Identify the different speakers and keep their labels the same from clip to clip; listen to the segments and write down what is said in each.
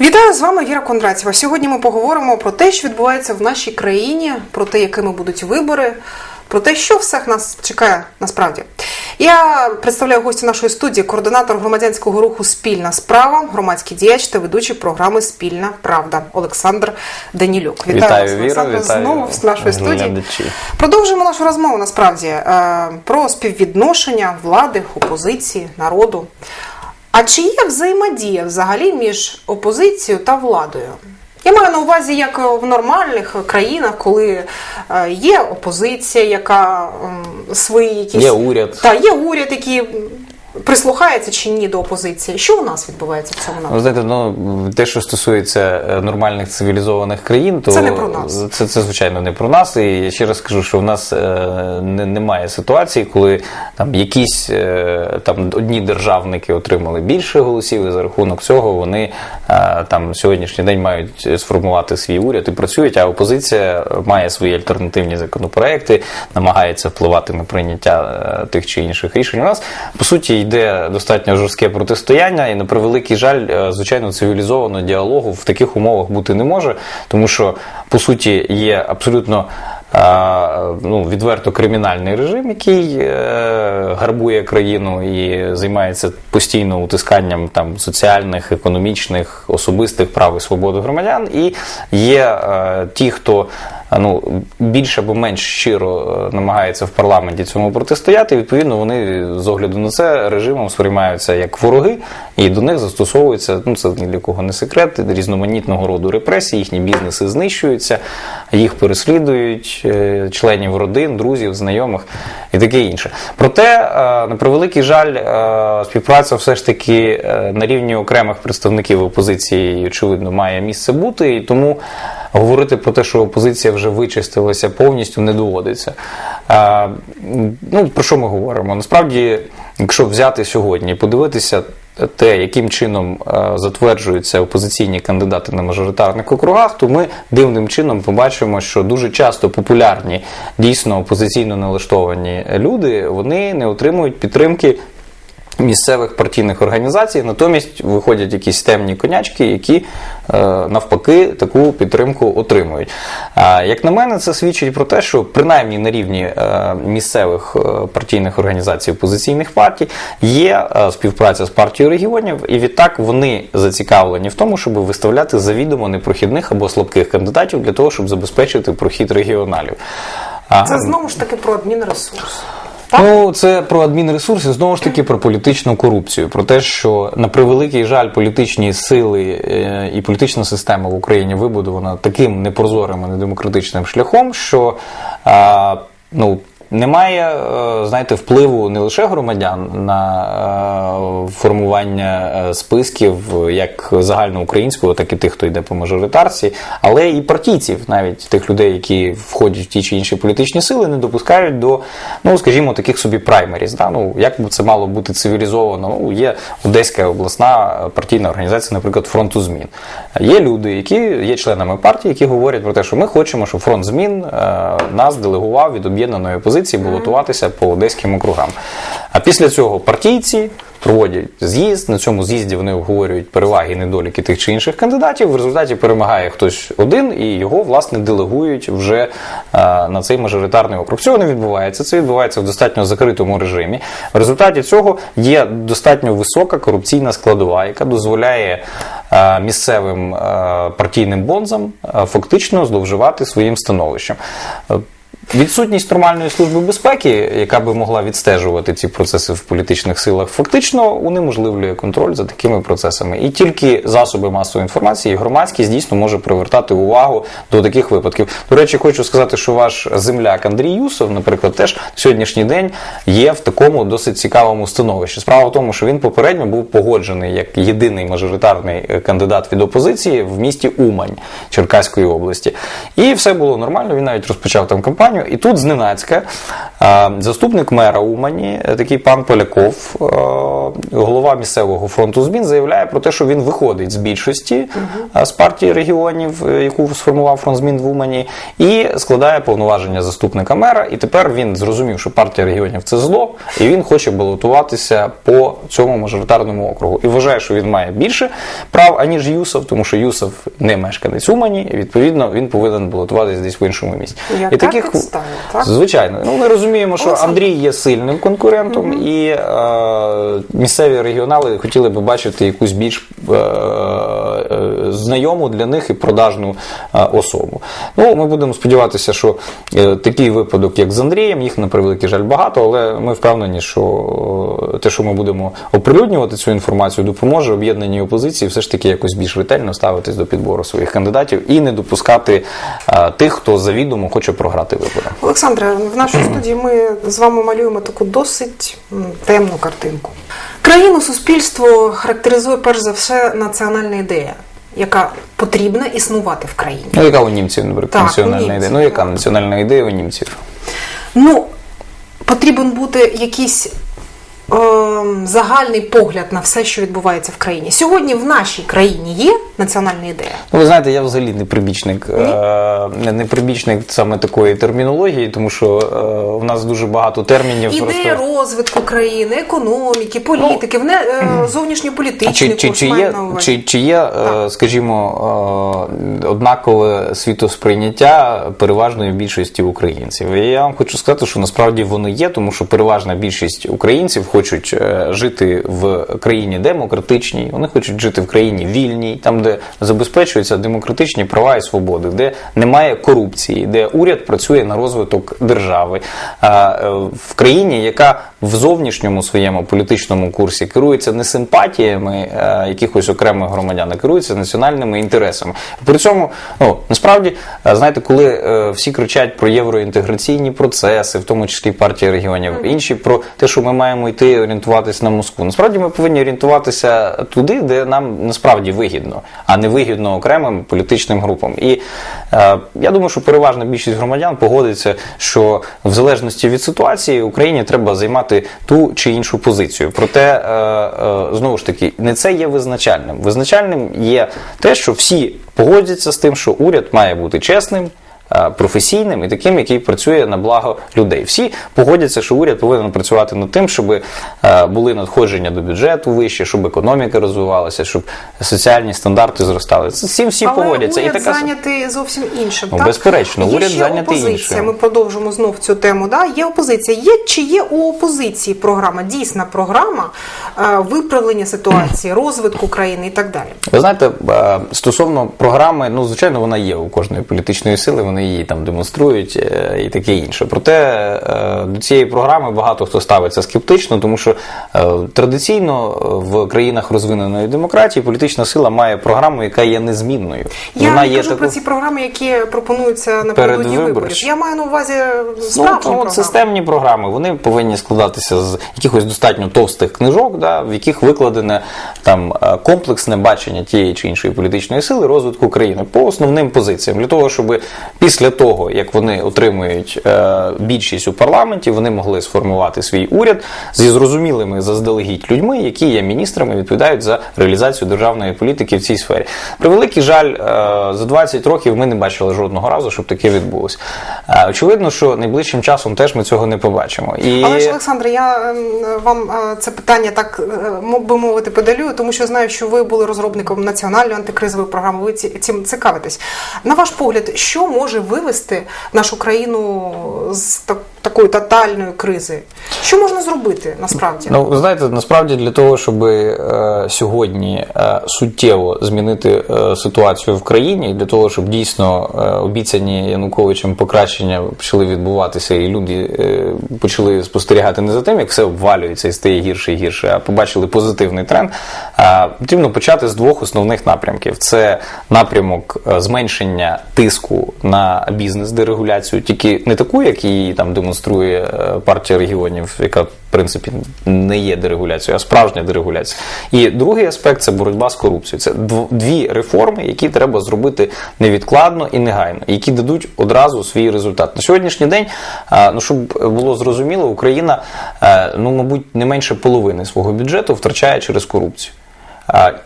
Speaker 1: Вітаю з вами Віра Кондратєва. Сьогодні ми поговоримо про те, що відбувається в нашій країні, про те, якими будуть вибори, про те, що всіх нас чекає насправді. Я представляю гостя нашої студії, координатор громадянського руху Спільна справа, громадський діяч та ведучий програми Спільна Правда Олександр Данілюк.
Speaker 2: Вітаю,
Speaker 1: вас,
Speaker 2: Віра,
Speaker 1: Олександр,
Speaker 2: вітаю
Speaker 1: знову в нашої студії.
Speaker 2: глядачі.
Speaker 1: Продовжуємо нашу розмову насправді е, про співвідношення влади, опозиції, народу. А чи є взаємодія взагалі між опозицією та владою? Я маю на увазі, як в нормальних країнах, коли е, є опозиція, яка свої якісь
Speaker 2: Є уряд.
Speaker 1: та є уряд, який прислухається чи ні до опозиції. Що у нас відбувається в цьому
Speaker 2: Ви
Speaker 1: напрямку?
Speaker 2: знаєте, ну те, що стосується е, нормальних цивілізованих країн, то
Speaker 1: Це не про нас.
Speaker 2: Це, це звичайно не про нас. І я ще раз скажу, що в нас е, не, немає ситуації, коли там якісь е, там одні державники отримали більше голосів, і за рахунок цього вони е, там сьогоднішній день мають сформувати свій уряд і працюють. А опозиція має свої альтернативні законопроекти, намагається впливати на прийняття е, тих чи інших рішень. У нас по суті йде достатньо жорстке протистояння, і на превеликий жаль, е, звичайно, цивілізованого діалогу в таких умовах бути не може, тому що по суті є абсолютно. е, Ну, відверто кримінальний режим, який е, гарбує країну і займається постійно утисканням там соціальних, економічних, особистих прав і свободи громадян. І є ті, хто ну, більш або менш щиро е, намагається в парламенті цьому протистояти. Відповідно, вони з огляду на це режимом сприймаються як вороги, і до них застосовується, ну це ні для кого не секрет, різноманітного роду репресії, їхні бізнеси знищуються, їх переслідують, е, членів родин, друзів, знайомих і таке інше. Проте, е, на превеликий жаль, е, співпраця все ж таки е, на рівні окремих представників опозиції, очевидно, має місце бути, і тому говорити про те, що опозиція вже вичистилася повністю, не доводиться. Ну, про що ми говоримо? Насправді, якщо взяти сьогодні, подивитися те, яким чином е, затверджуються опозиційні кандидати на мажоритарних округах, то ми дивним чином побачимо, що дуже часто популярні, дійсно опозиційно налаштовані люди, вони не отримують підтримки місцевих партійних організацій, натомість виходять якісь темні конячки, які е, навпаки таку підтримку отримують. Як на мене, це свідчить про те, що принаймні на рівні е, місцевих е, партійних організацій опозиційних партій є співпраця з партією регіонів, і відтак вони зацікавлені в тому, щоб виставляти завідомо непрохідних або слабких кандидатів для того, щоб забезпечити прохід регіоналів.
Speaker 1: Це знову ж таки про адмінресурс.
Speaker 2: Ну, це про адмінресурси, знову ж таки про політичну корупцію, про те, що на превеликий жаль, політичні сили е, і політична система в Україні вибудована таким непрозорим і недемократичним шляхом, що ну. Немає, е, знаєте, впливу не лише громадян на е, формування е, списків як загальноукраїнського, так і тих, хто йде по мажоритарці, але і партійців, навіть тих людей, які входять в ті чи інші політичні сили, не допускають до, ну скажімо, таких собі праймеріз. Да? Ну як би це мало бути цивілізовано? Ну, є Одеська обласна партійна організація, наприклад, фронту змін. Є люди, які є членами партії, які говорять про те, що ми хочемо, щоб фронт змін нас делегував від об'єднаної опозиції балотуватися по одеським округам. А після цього партійці проводять з'їзд. На цьому з'їзді вони обговорюють переваги і недоліки тих чи інших кандидатів. В результаті перемагає хтось один, і його власне делегують вже е, на цей мажоритарний округ. Цього не відбувається. Це відбувається в достатньо закритому режимі. В результаті цього є достатньо висока корупційна складова, яка дозволяє е, місцевим е, партійним бонзам фактично зловживати своїм становищем. Е, Відсутність нормальної служби безпеки, яка би могла відстежувати ці процеси в політичних силах, фактично унеможливлює контроль за такими процесами. І тільки засоби масової інформації, громадськість дійсно може привертати увагу до таких випадків. До речі, хочу сказати, що ваш земляк Андрій Юсов, наприклад, теж сьогоднішній день є в такому досить цікавому становищі. Справа в тому, що він попередньо був погоджений як єдиний мажоритарний кандидат від опозиції в місті Умань Черкаської області. І все було нормально. Він навіть розпочав там кампанію. І тут зненацька заступник мера Умані, такий пан Поляков, голова місцевого фронту змін заявляє про те, що він виходить з більшості е, з партії регіонів, е, яку сформував фронт змін в Умані, і складає повноваження заступника мера. І тепер він зрозумів, що партія регіонів це зло, і він хоче балотуватися по цьому мажоритарному округу. І вважає, що він має більше прав, аніж Юсов, тому що Юсов не мешканець Умані, і відповідно він повинен балотуватися десь в іншому місці.
Speaker 1: Яка
Speaker 2: і таких
Speaker 1: підстава, так?
Speaker 2: звичайно. Ну ми розуміємо, що. Андрій є сильним конкурентом, і е, місцеві регіонали хотіли би бачити якусь більш е, е, знайому для них і продажну е, особу. Ну, ми будемо сподіватися, що е, такий випадок, як з Андрієм, їх на превеликий жаль багато, але ми впевнені, що е, те, що ми будемо оприлюднювати цю інформацію, допоможе об'єднаній опозиції все ж таки якось більш ретельно ставитись до підбору своїх кандидатів і не допускати тих, хто завідомо хоче програти вибори.
Speaker 1: Олександре, в нашій студії ми з вами малюємо таку досить темну картинку. Країну суспільство характеризує перш за все національна ідея, яка потрібна існувати в країні.
Speaker 2: Ну, яка у німців, наприклад,
Speaker 1: Так, у
Speaker 2: національна
Speaker 1: німців,
Speaker 2: ідея? Ну, яка національна ідея у німців?
Speaker 1: Ну, потрібен бути якийсь ем, загальний погляд на все, що відбувається в країні. Сьогодні в нашій країні є національна ідея.
Speaker 2: Ну, ви знаєте, я взагалі не прибічник, е, не прибічник саме такої термінології, тому що е, в нас дуже багато термінів.
Speaker 1: Ідея
Speaker 2: просто...
Speaker 1: розвитку країни, економіки, політики, в не, е, зовнішньополітичний
Speaker 2: Чи, чи,
Speaker 1: курс
Speaker 2: чи, є, чи, чи є, скажімо, е, однакове світосприйняття переважної більшості українців? І я вам хочу сказати, що насправді воно є, тому що переважна більшість українців хочуть жити в країні демократичній, вони хочуть жити в країні вільній, там, де забезпечуються демократичні права і свободи, де немає корупції, де уряд працює на розвиток держави, е, в країні, яка в зовнішньому своєму політичному курсі керується не симпатіями е, якихось окремих громадян, а керується національними інтересами. При цьому, ну насправді, е, знаєте, коли е, всі кричать про євроінтеграційні процеси, в тому числі партія регіонів, інші про те, що ми маємо йти орієнтуватися на Москву. Насправді ми повинні орієнтуватися туди, де нам насправді вигідно, а не вигідно окремим політичним групам. І е, я думаю, що переважна більшість громадян погодиться, що в залежності від ситуації Україні треба займати ту чи іншу позицію. Проте е, е, знову ж таки не це є визначальним. Визначальним є те, що всі погодяться з тим, що уряд має бути чесним. Е, Професійним і таким, який працює на благо людей. Всі погодяться, що уряд повинен працювати над тим, щоб е, були надходження до бюджету вище, щоб економіка розвивалася, щоб соціальні стандарти зростали. З цим всі
Speaker 1: Але
Speaker 2: погодяться.
Speaker 1: уряд
Speaker 2: І така
Speaker 1: зайнятий зовсім іншим.
Speaker 2: Ну,
Speaker 1: так?
Speaker 2: безперечно,
Speaker 1: є
Speaker 2: уряд
Speaker 1: ще
Speaker 2: зайнятий
Speaker 1: опозиція.
Speaker 2: іншим.
Speaker 1: Ми продовжимо знов цю тему. Да? Є опозиція. Є чи є у опозиції програма, дійсна програма е, виправлення ситуації, розвитку країни і так далі.
Speaker 2: Ви знаєте, стосовно програми, ну звичайно, вона є у кожної політичної сили, вони її там демонструють е, і таке інше. Проте е, до цієї програми багато хто ставиться скептично, тому що е, традиційно в країнах розвиненої демократії політична сила має програму, яка є незмінною.
Speaker 1: Я
Speaker 2: вона
Speaker 1: не
Speaker 2: є
Speaker 1: кажу
Speaker 2: таку-
Speaker 1: про ці програми, які пропонуються напередодні виборів. Я маю на увазі
Speaker 2: Ну,
Speaker 1: справжню
Speaker 2: от
Speaker 1: програму.
Speaker 2: системні програми вони повинні складатися з якихось достатньо товстих книжок, да, в яких викладене там комплексне бачення тієї чи іншої політичної сили розвитку країни по основним позиціям, для того, щоб після того, як вони отримують е, більшість у парламенті, вони могли сформувати свій уряд зі зрозумілими заздалегідь людьми, які є міністрами, відповідають за реалізацію державної політики в цій сфері. Превеликий жаль, е, за 20 років ми не бачили жодного разу, щоб таке відбулося. Е, Очевидно, що найближчим часом теж ми цього не побачимо. І
Speaker 1: Але ж, Олександре, я ем, вам це питання так мог би мовити подалю, тому що знаю, що ви були розробником національної антикризової програми. Ви цим цікавитесь. На ваш погляд, що може вивести нашу країну з так- такої тотальної кризи? Що можна зробити насправді?
Speaker 2: Ну, ви знаєте, насправді для того, щоб е, сьогодні е, суттєво змінити е, ситуацію в країні, для того, щоб дійсно е, обіцяні Януковичем покращення почали відбуватися, і люди е, почали спостерігати не за тим, як все обвалюється і стає гірше і гірше, а побачили позитивний тренд. е, потрібно почати з двох основних напрямків: це напрямок е, зменшення тиску на бізнес дерегуляцію, тільки не таку, як її там демонструє е, партія регіонів, яка в принципі не є дерегуляцією, а справжня дерегуляція. І другий аспект це боротьба з корупцією. Це дві реформи, які треба зробити невідкладно і негайно, які дадуть одразу свій результат. На сьогоднішній день, ну щоб було зрозуміло, Україна, е, ну мабуть, не менше половини свого бюджету втрачає через корупцію.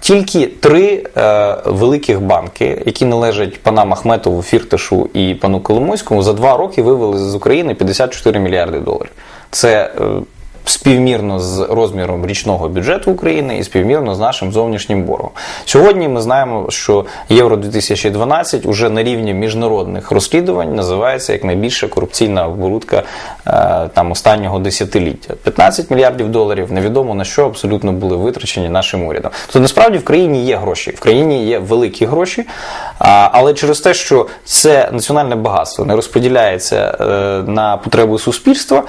Speaker 2: Тільки три е, великих банки, які належать панам Ахметову, Фірташу і пану Коломойському, за два роки вивели з України 54 мільярди доларів. Це е, співмірно з розміром річного бюджету України і співмірно з нашим зовнішнім боргом. Сьогодні ми знаємо, що Євро 2012 уже на рівні міжнародних розслідувань називається як найбільша корупційна оборудка е, там останнього десятиліття. 15 мільярдів доларів невідомо на що абсолютно були витрачені нашим урядом. Тобто насправді в країні є гроші, в країні є великі гроші, але через те, що це національне багатство не розподіляється е, на потреби суспільства.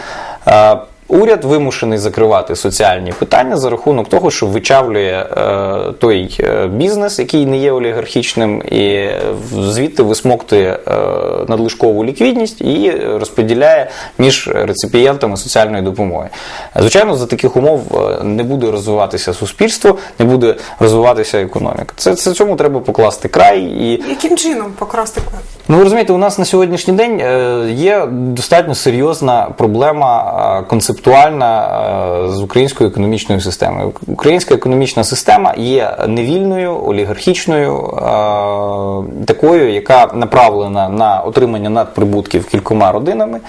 Speaker 2: Уряд вимушений закривати соціальні питання за рахунок того, що вичавлює е, той е, бізнес, який не є олігархічним, і е, звідти висмоктує е, надлишкову ліквідність і розподіляє між реципієнтами соціальної допомоги. Звичайно, за таких умов е, не буде розвиватися суспільство, не буде розвиватися економіка. Це, це цьому треба покласти край і
Speaker 1: Яким чином покрасти?
Speaker 2: Ну, ви розумієте, у нас на сьогоднішній день е, є достатньо серйозна проблема е, концептуальна е, з українською економічною системою. Українська економічна система є невільною, олігархічною, такою, яка направлена на отримання надприбутків кількома родинами,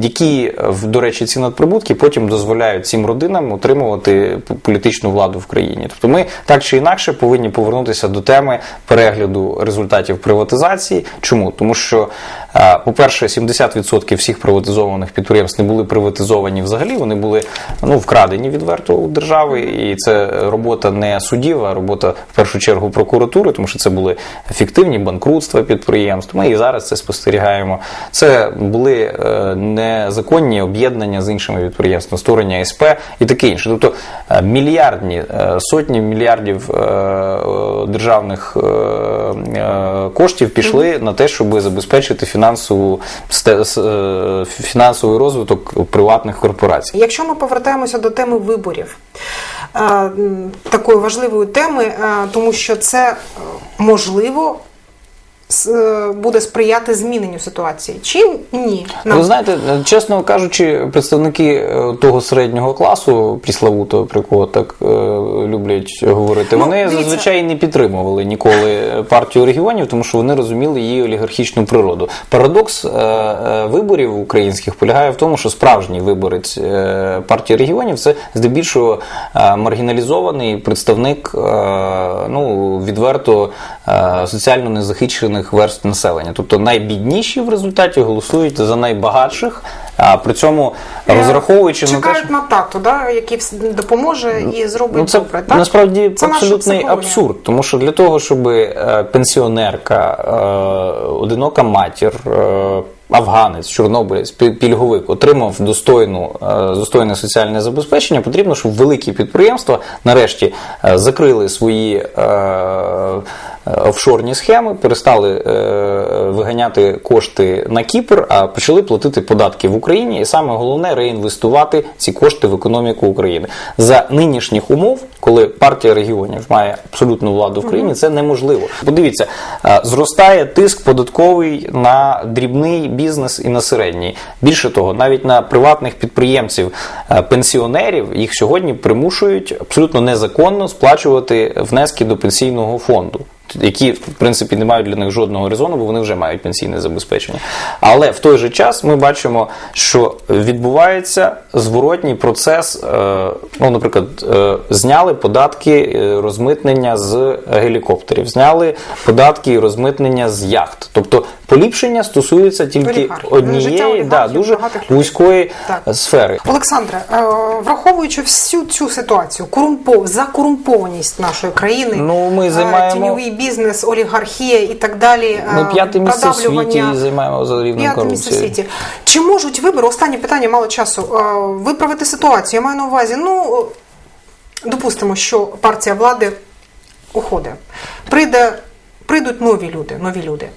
Speaker 2: які, до речі, ці надприбутки потім дозволяють цим родинам отримувати політичну владу в країні. Тобто ми так чи інакше повинні повернутися до теми перегляду результатів приватизації. Чому? Тому що, е, по-перше, 70% всіх приватизованих підприємств не були приватизовані взагалі, вони були ну, вкрадені відверто у держави, і це робота не судів, а робота в першу чергу прокуратури, тому що це були фіктивні банкрутства підприємств. Ми і зараз це спостерігаємо. Це були е, незаконні об'єднання з іншими підприємствами, створення СП і таке інше. Тобто е, мільярдні, сотні мільярдів державних коштів пішли на те, щоб забезпечити фінансову е, фінансовий розвиток приватних корпорацій.
Speaker 1: Якщо ми повертаємося до теми виборів, е, такої важливої теми, е, тому що це можливо буде сприяти зміненню ситуації, чи ні? Нам
Speaker 2: Ви знаєте, чесно кажучи, представники е, того середнього класу, пріславутого, про кого так е, люблять говорити,
Speaker 1: Ну,
Speaker 2: вони
Speaker 1: дивіться.
Speaker 2: зазвичай не підтримували ніколи партію регіонів, тому що вони розуміли її олігархічну природу. Парадокс е, е, виборів українських полягає в тому, що справжній виборець е, партії регіонів це здебільшого е, маргіналізований представник е, ну, відверто е, соціально незахищених верст населення. Тобто найбідніші в результаті голосують за найбагатших, а при цьому розраховуючи на те, що
Speaker 1: на тату, да, який допоможе і зробить
Speaker 2: Ну, це
Speaker 1: добре. Так?
Speaker 2: насправді
Speaker 1: Це
Speaker 2: абсолютний абсурд, тому що для того, щоб е, пенсіонерка, е, одинока матір, е, афганець, чорнобилець, пі- пільговик отримав достойну, е, достойне соціальне забезпечення, потрібно, щоб великі підприємства нарешті е, закрили свої е, офшорні схеми, перестали виганяти кошти на Кіпр, а почали платити податки в Україні, і саме головне реінвестувати ці кошти в економіку України. За нинішніх умов, коли партія регіонів має абсолютну владу в країні, це неможливо. Подивіться, зростає тиск податковий на дрібний бізнес і на середній. Більше того, навіть на приватних підприємців, е, пенсіонерів їх сьогодні примушують абсолютно незаконно сплачувати внески до пенсійного фонду. Які в принципі не мають для них жодного резону, бо вони вже мають пенсійне забезпечення. Але в той же час ми бачимо, що відбувається зворотній процес. е, Ну, наприклад, е, зняли податки розмитнення з гелікоптерів, зняли податки і розмитнення з яхт. Тобто поліпшення стосується тільки
Speaker 1: Олігархів.
Speaker 2: Однієї да, дуже вузької сфери.
Speaker 1: Олександре, е, враховуючи всю цю ситуацію, корумпо, закорумпованість нашої країни,
Speaker 2: Ну, ми
Speaker 1: е,
Speaker 2: займаємо-
Speaker 1: тіньовий бізнес, олігархія і так далі.
Speaker 2: Ми
Speaker 1: е,
Speaker 2: п'яте місце в світі займаємо за рівнем
Speaker 1: П'яте місце в
Speaker 2: корупції.
Speaker 1: світі. Чи можуть вибори, останнє питання, мало часу, виправити ситуацію? Я маю на увазі, ну, допустимо, що партія влади уходить. Прийде прийдуть нові люди, нові люди.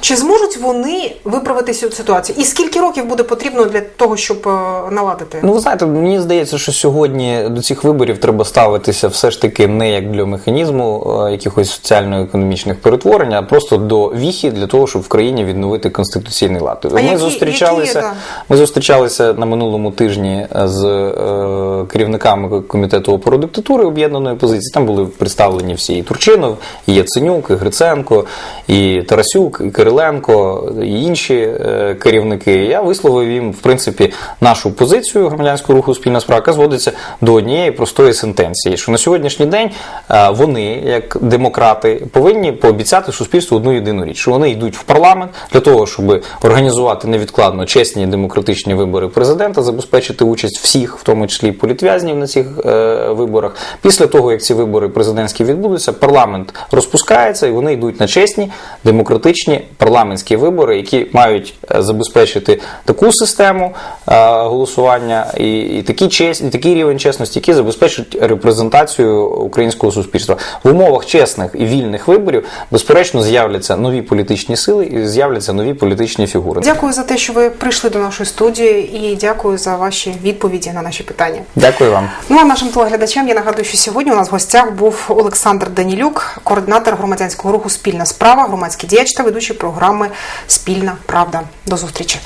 Speaker 1: Чи зможуть вони виправити цю ситуацію? І скільки років буде потрібно для того, щоб е, наладити?
Speaker 2: Ну, ви знаєте, мені здається, що сьогодні до цих виборів треба ставитися все ж таки не як для механізму е, якихось соціально-економічних перетворень, а просто до віхи для того, щоб в країні відновити конституційний лад. Ми
Speaker 1: які-
Speaker 2: зустрічалися.
Speaker 1: які, да?
Speaker 2: Ми зустрічалися на минулому тижні з е, керівниками комітету опору диктатури об'єднаної позиції. Там були представлені всі і Турчинов, і Яценюк, і Гриценко, і Тарасюк, і Кириленко, і інші е, керівники. Я висловив їм, в принципі, нашу позицію громадянського руху спільна справа, яка зводиться до однієї простої сентенції, що на сьогоднішній день е, вони, як демократи, повинні пообіцяти суспільству одну єдину річ, що вони йдуть в парламент для того, щоб організувати невідкладно чесні демократичні вибори президента, забезпечити участь всіх, в тому числі політв'язнів на цих е, виборах. Після того, як ці вибори президентські відбудуться, парламент розпускається і вони йдуть на чесні демократичні парламентські вибори, які мають е, забезпечити таку систему е, голосування і, і такі честь, і такий рівень чесності, які забезпечують репрезентацію українського суспільства в умовах чесних і вільних виборів. Безперечно, з'являться нові політичні сили і з'являться нові політичні фігури.
Speaker 1: Дякую за те, що ви прийшли до нашої студії, і дякую за ваші відповіді на наші питання.
Speaker 2: Дякую вам.
Speaker 1: Ну а нашим телеглядачам я нагадую, що сьогодні у нас в гостях був Олександр Данілюк, координатор громадянського руху Суспільна справа, громадський діяч та ведучі програми Спільна Правда. До зустрічі.